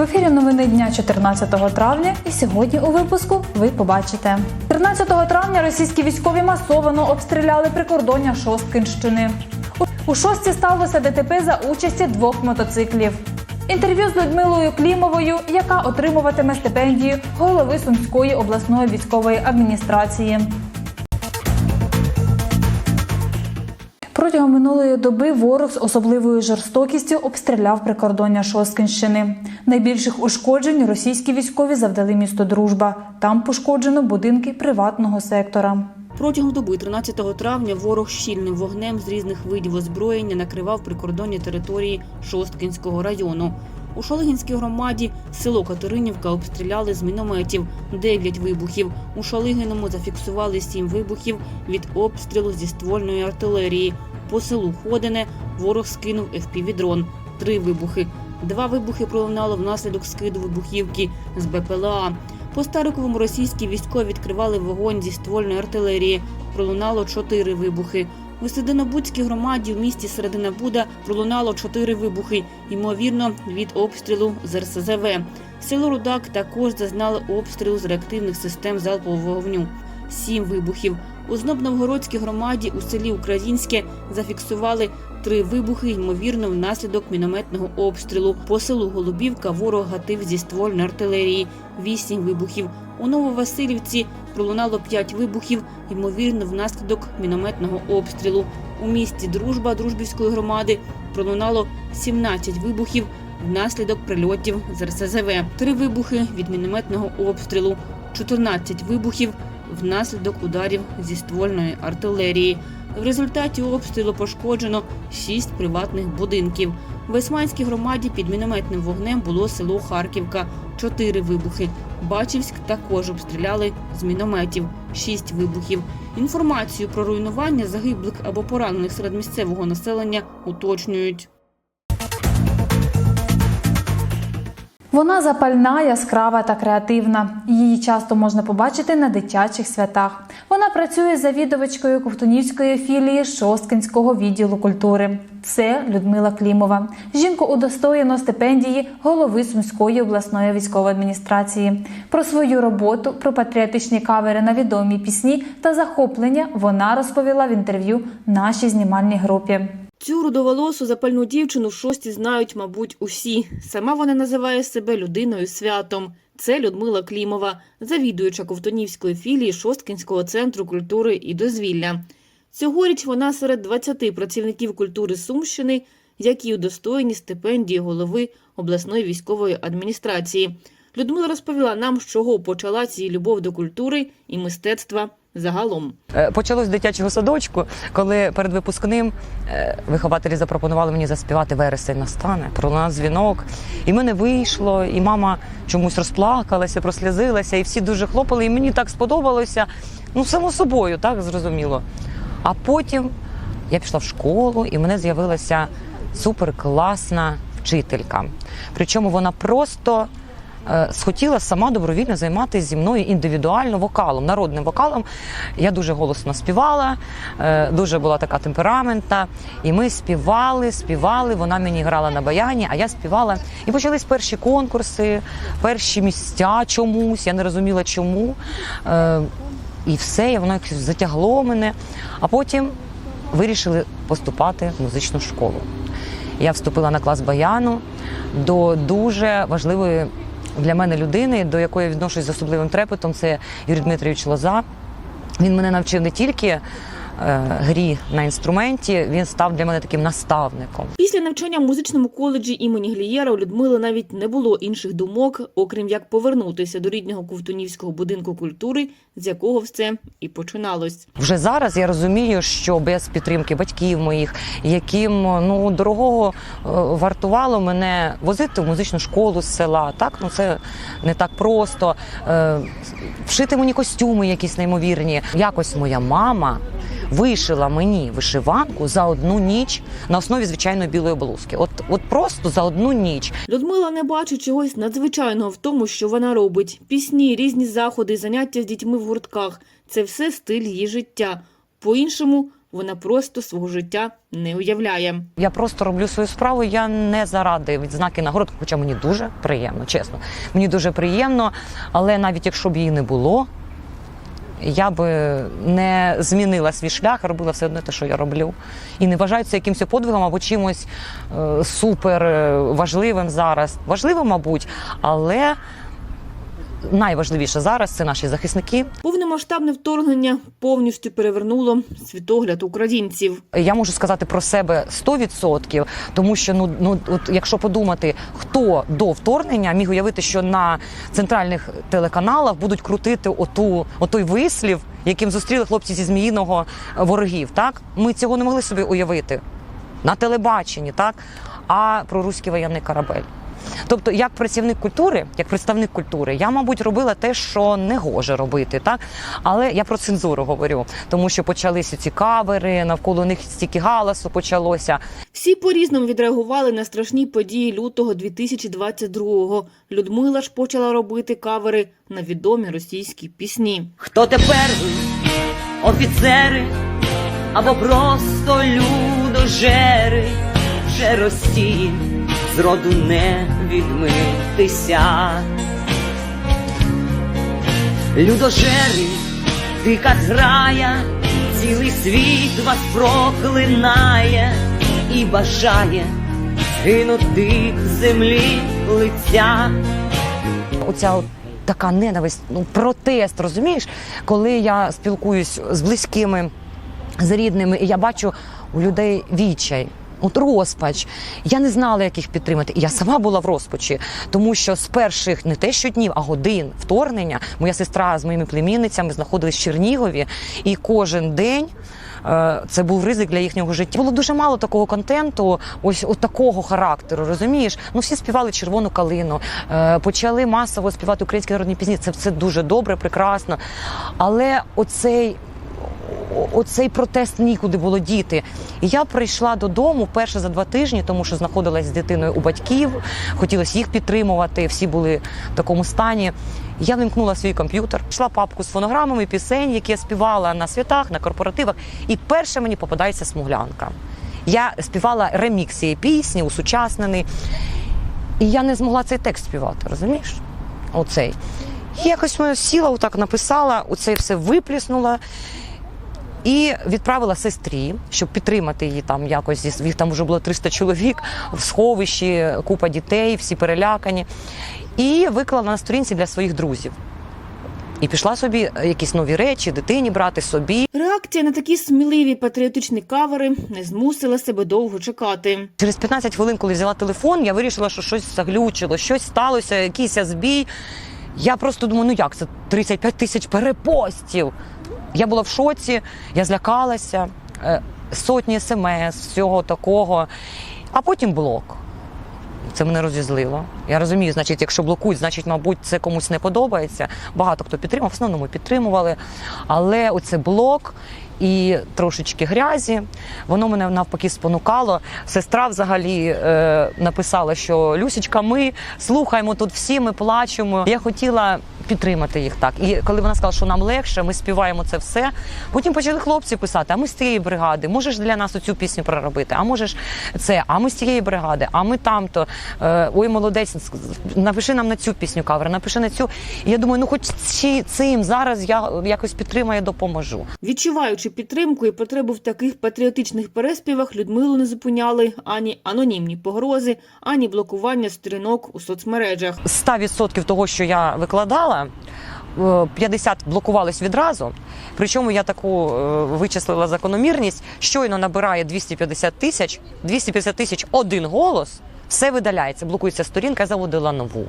В ефірі новини дня 14 травня, і сьогодні у випуску ви побачите. 13 травня російські військові масовано обстріляли прикордоння Шосткинщини. У- шостці сталося ДТП за участі двох мотоциклів. Інтерв'ю з Людмилою Клімовою, яка отримуватиме стипендію голови Сумської обласної військової адміністрації. Протягом минулої доби ворог з особливою жорстокістю обстріляв прикордоння Шосткинщини. Найбільших ушкоджень російські військові завдали місто Дружба. Там пошкоджено будинки приватного сектора. Протягом доби 13 травня ворог щільним вогнем з різних видів озброєння накривав прикордонні території Шосткінського району. У Шалигінській громаді село Катеринівка обстріляли з мінометів 9 вибухів. У Шалигиному зафіксували 7 вибухів від обстрілу зі ствольної артилерії. По селу Ходине ворог скинув FPV-дрон. Три вибухи. Два вибухи пролунало внаслідок скиду вибухівки з БПЛА. По Стариковому російські військові відкривали вогонь зі ствольної артилерії. Пролунало чотири вибухи. У Сединобудській громаді в місті Середина Буда пролунало чотири вибухи, ймовірно, від обстрілу з РСЗВ. Село Рудак також зазнало обстрілу з реактивних систем залпового вогню. Сім вибухів. У Знобновгородській громаді у селі Українське зафіксували три вибухи, ймовірно, внаслідок мінометного обстрілу. По селу Голубівка ворог гатив зі ствольної артилерії. Вісім вибухів. У Нововасилівці пролунало п'ять вибухів, ймовірно, внаслідок мінометного обстрілу. У місті Дружба Дружбівської громади пролунало 17 вибухів внаслідок прильотів з РСЗВ. Три вибухи від мінометного обстрілу, 14 вибухів внаслідок ударів зі ствольної артилерії. В результаті обстрілу пошкоджено 6 приватних будинків. В Весманській громаді під мінометним вогнем було село Харківка, 4 вибухи. Бачівськ також обстріляли з мінометів, 6 вибухів. Інформацію про руйнування загиблих або поранених серед місцевого населення уточнюють. Вона запальна, яскрава та креативна. Її часто можна побачити на дитячих святах. Вона працює завідувачкою Ковтунівської філії Шосткинського відділу культури. Це Людмила Клімова. Жінку удостоєно стипендії голови Сумської обласної військової адміністрації. Про свою роботу, про патріотичні кавери на відомі пісні та захоплення вона розповіла в інтерв'ю нашій знімальній групі. Цю рудоволосу запальну дівчину в шості знають, мабуть, усі. Сама вона називає себе людиною святом. Це Людмила Клімова, завідуюча Ковтунівської філії Шосткінського центру культури і дозвілля. Цьогоріч вона серед 20 працівників культури Сумщини, які удостоєні стипендії голови обласної військової адміністрації. Людмила розповіла нам, з чого почалась її любов до культури і мистецтва загалом. Е, Почалось з дитячого садочку, коли перед випускним е, вихователі запропонували мені заспівати вересень настане, пролунав дзвінок. І мене вийшло, і мама чомусь розплакалася, прослізилася, і всі дуже хлопали. І мені так сподобалося. Ну, само собою, так зрозуміло. А потім я пішла в школу, і в мене з'явилася суперкласна вчителька. Причому вона просто схотіла сама добровільно займатися зі мною індивідуально вокалом, народним вокалом. Я дуже голосно співала, е, дуже була така темпераментна. І ми співали, співали. Вона мені грала на баяні, а я співала. І почались перші конкурси, перші місця чомусь. Я не розуміла чому. Е, І все, і воно якось затягло мене. А потім вирішили поступати в музичну школу. Я вступила на клас баяну до дуже важливої для мене людини, до якої я відношусь з особливим трепетом. Це Юрій Дмитрович Лоза. Він мене навчив не тільки е, грі на інструменті, він став для мене таким наставником. Після навчання в музичному коледжі імені Глієра у Людмили навіть не було інших думок, окрім як повернутися до рідного Ковтунівського будинку культури, з якого все і починалось. Вже зараз я розумію, що без підтримки батьків моїх, яким ну дорогого е, вартувало мене возити в музичну школу з села. Так ну це не так просто. Е, Вшити мені костюми якісь неймовірні. Якось моя мама вишила мені вишиванку за одну ніч на основі звичайної білої блузки. От, от просто за одну ніч. Людмила не бачить чогось надзвичайного в тому, що вона робить. Пісні, різні заходи, заняття з дітьми в гуртках це все стиль її життя. По-іншому вона просто свого життя не уявляє. Я просто роблю свою справу. Я не заради відзнаки нагород, хоча мені дуже приємно, чесно. Мені дуже приємно, але навіть якщо б її не було, я би не змінила свій шлях, робила все одно те, що я роблю. І не вважаю це якимось подвигом або чимось е, супер е, важливим зараз. Важливо, мабуть, але найважливіше зараз це наші захисники, Повномасштабне вторгнення повністю перевернуло світогляд українців. Я можу сказати про себе 100%, тому що ну ну от якщо подумати, хто до вторгнення міг уявити, що на центральних телеканалах будуть крутити оту отой вислів, яким зустріли хлопці зі зміїного е, ворогів. Так ми цього не могли собі уявити на телебаченні, так а про руський воєнний корабель. Тобто, як працівник культури, як представник культури, я, мабуть, робила те, що не гоже робити, так але я про цензуру говорю, тому що почалися ці кавери, навколо них стільки галасу почалося. Всі по-різному відреагували на страшні події лютого 2022-го. Людмила ж почала робити кавери на відомі російські пісні. Хто тепер ви, офіцери, або просто людожери, вже Росії зроду не відмитися. Людожери, дика зграя, цілий світ вас проклинає і бажає згинути землі лиця. Оця от така ненависть, ну протест, розумієш, коли я спілкуюсь з близькими, з рідними, і я бачу у людей відчай. От розпач. Я не знала, як їх підтримати. І я сама була в розпачі, тому що з перших не те що днів, а годин вторгнення моя сестра з моїми племінницями знаходились в Чернігові, і кожен день. е, Це був ризик для їхнього життя. Було дуже мало такого контенту, ось от такого характеру. Розумієш? Ну всі співали червону калину, е, почали масово співати українські народні пісні. Це все дуже добре, прекрасно. Але оцей оцей протест нікуди було діти. І я прийшла додому перше за два тижні, тому що знаходилась з дитиною у батьків, хотілося їх підтримувати. Всі були в такому стані. Я вимкнула свій комп'ютер, йшла папку з фонограмами пісень, які я співала на святах, на корпоративах. І перше мені попадається смуглянка. Я співала ремікс цієї пісні, усучаснений. І я не змогла цей текст співати, розумієш? Оцей. І якось ми сіла, отак написала, оце все випліснула. І відправила сестрі, щоб підтримати її там якось. зі- Їх там вже було 300 чоловік в сховищі, купа дітей, всі перелякані. І виклала на сторінці для своїх друзів. І пішла собі е, якісь нові речі, дитині брати собі. Реакція на такі сміливі патріотичні кавери не змусила себе довго чекати. Через 15 хвилин, коли взяла телефон, я вирішила, що щось заглючило, щось сталося, якийсь збій. Я просто думаю, ну як це 35 тисяч перепостів. Я була в шоці, я злякалася, е, сотні смс, всього такого. А потім блок. Це мене розізлило. Я розумію, значить, якщо блокують, значить, мабуть, це комусь не подобається. Багато хто підтримав, в основному підтримували. Але оце блок і трошечки грязі, воно мене навпаки спонукало. Сестра взагалі е, написала, що Люсічка, ми слухаємо тут всі, ми плачемо. Я хотіла підтримати їх так. І коли вона сказала, що нам легше, ми співаємо це все. Потім почали хлопці писати: а ми з тієї бригади, можеш для нас оцю пісню проробити, а можеш це, а ми з тієї бригади, а ми там-то. Е, ой, молодець, напиши нам на цю пісню кавер, напиши на цю. І я думаю, ну хоч цим зараз я якось підтримаю, допоможу. Відчуваючи підтримку і потребу в таких патріотичних переспівах, Людмилу не зупиняли ані анонімні погрози, ані блокування сторінок у соцмережах. З 100% того, що я викладала, е, 50 блокувались відразу. Причому я таку е, вичислила закономірність. Щойно набирає 250 тисяч, 250 тисяч один голос. Все видаляється, блокується сторінка, я заводила нову.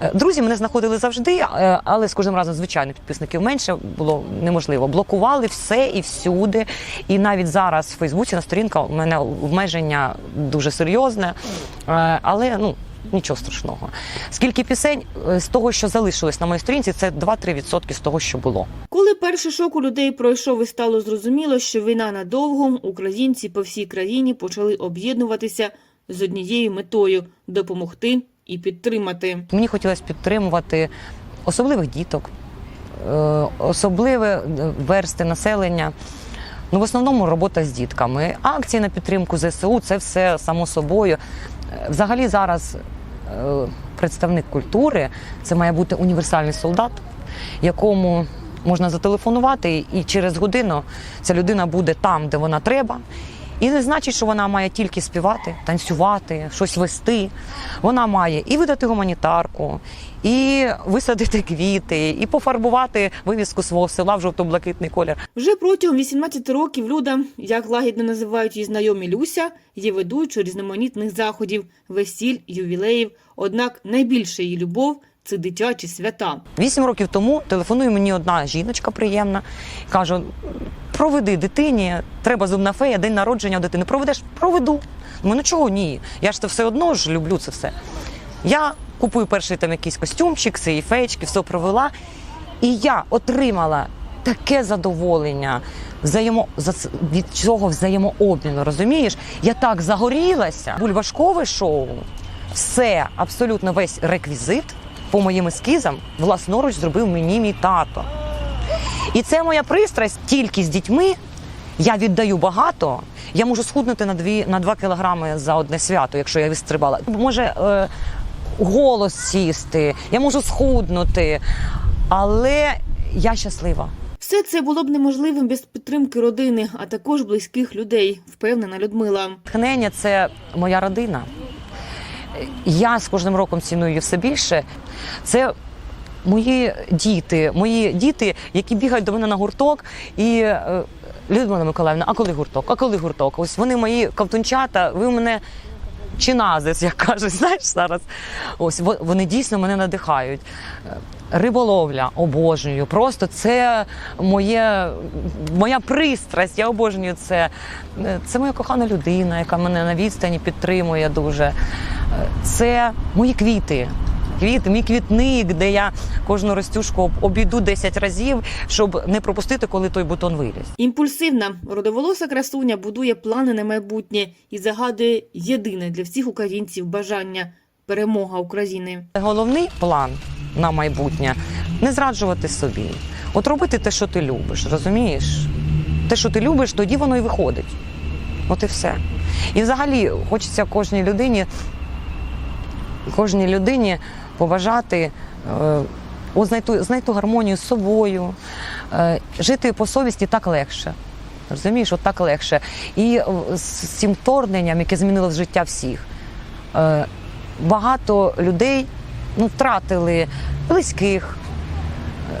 Е, Друзі мене знаходили завжди, е, але з кожним разом, звичайно, підписників менше було неможливо. Блокували все і всюди. І навіть зараз в Фейсбуці на сторінка у мене обмеження дуже серйозне. Е, Але ну нічого страшного. Скільки пісень з того, що залишилось на моїй сторінці, це 2-3% з того, що було. Коли перший шок у людей пройшов і стало зрозуміло, що війна надовго, українці по всій країні почали об'єднуватися з однією метою допомогти і підтримати. Мені хотілося підтримувати особливих діток, е, особливі е, версти населення. Ну, в основному робота з дітками. Акції на підтримку ЗСУ це все само собою. Е, Взагалі зараз представник культури це має бути універсальний солдат, якому можна зателефонувати, і через годину ця людина буде там, де вона треба. І не значить, що вона має тільки співати, танцювати, щось вести. Вона має і видати гуманітарку, і висадити квіти, і пофарбувати вивіску свого села в жовто-блакитний колір. Вже протягом 18 років Люда, як лагідно називають її знайомі Люся, є ведучою різноманітних заходів, весіль, ювілеїв. Однак найбільша її любов це дитячі свята. Вісім років тому телефонує мені одна жіночка приємна, каже: проведи дитині, треба зубна фея, день народження дитини. Проведеш? Проведу. Ну ну чого ні? Я ж це все одно ж люблю це все. Я купую перший там якийсь костюмчик, цієї феєчки, все провела. І я отримала таке задоволення взаємо, за від цього взаємообміну. Розумієш? Я так загорілася. Бульбашкове шоу, все, абсолютно весь реквізит по моїм ескізам власноруч зробив мені мій тато. І це моя пристрасть тільки з дітьми. Я віддаю багато. Я можу схуднути на 2, на 2 кілограми за одне свято, якщо я відстрибала. Може е, голос сісти, я можу схуднути, але я щаслива. Все це було б неможливим без підтримки родини, а також близьких людей, впевнена Людмила. Тхнення це моя родина. Я з кожним роком ціную її все більше. Це мої діти, мої діти, які бігають до мене на гурток і. е, Людмила Миколаївна, а коли гурток? А коли гурток? Ось вони мої ковтунчата, ви мене чиназис, як кажуть, знаєш зараз. Ось вони дійсно мене надихають. Риболовля обожнюю. Просто це моє, моя пристрасть. Я обожнюю це. Це моя кохана людина, яка мене на відстані підтримує дуже. Це мої квіти. Квіти, мій квітник, де я кожну розтюшку об- обійду 10 разів, щоб не пропустити, коли той бутон виліз. Імпульсивна родоволоса красуня будує плани на майбутнє і загадує єдине для всіх українців бажання перемога України. Головний план на майбутнє не зраджувати собі. От робити те, що ти любиш, розумієш? Те, що ти любиш, тоді воно і виходить. От і все. І взагалі хочеться кожній людині, кожній людині побажати е, знайти, знайти гармонію з собою, е, жити по совісті так легше. Розумієш, от так легше. І е, з цим вторгненням, яке змінило життя всіх, багато людей ну, втратили близьких,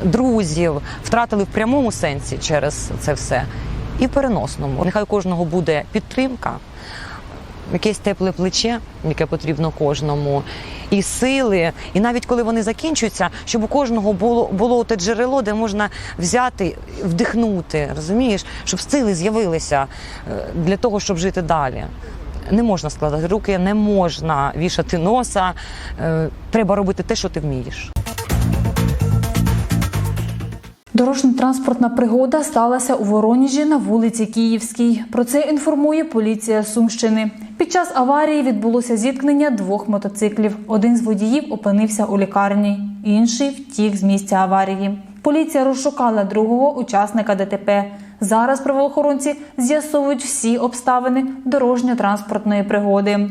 друзів, втратили в прямому сенсі через це все. І в переносному. Нехай у кожного буде підтримка, якесь тепле плече, яке потрібно кожному, і сили. І навіть коли вони закінчуються, щоб у кожного було було те джерело, де можна взяти, вдихнути, розумієш, щоб сили з'явилися е, для того, щоб жити далі. Не можна складати руки, не можна вішати носа. Е, Треба робити те, що ти вмієш. Дорожньо-транспортна пригода сталася у Вороніжі на вулиці Київській. Про це інформує поліція Сумщини. Під час аварії відбулося зіткнення двох мотоциклів. Один з водіїв опинився у лікарні, інший втік з місця аварії. Поліція розшукала другого учасника ДТП. Зараз правоохоронці з'ясовують всі обставини дорожньо-транспортної пригоди.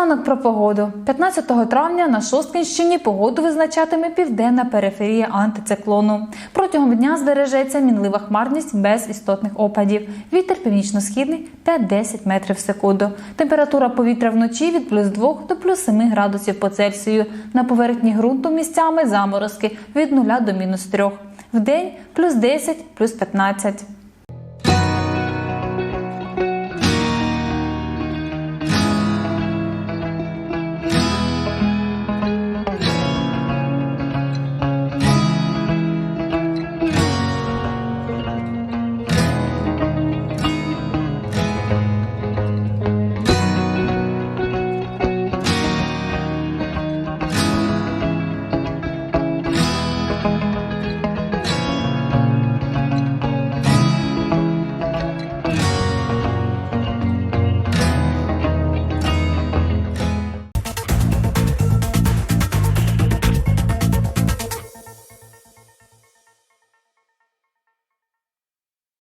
Наостанок про погоду. 15 травня на Шосткинщині погоду визначатиме південна периферія антициклону. Протягом дня збережеться мінлива хмарність без істотних опадів. Вітер північно-східний 5-10 метрів в секунду. Температура повітря вночі від плюс 2 до плюс 7 градусів по Цельсію. На поверхні ґрунту місцями заморозки від 0 до мінус 3. Вдень плюс 10, плюс 15.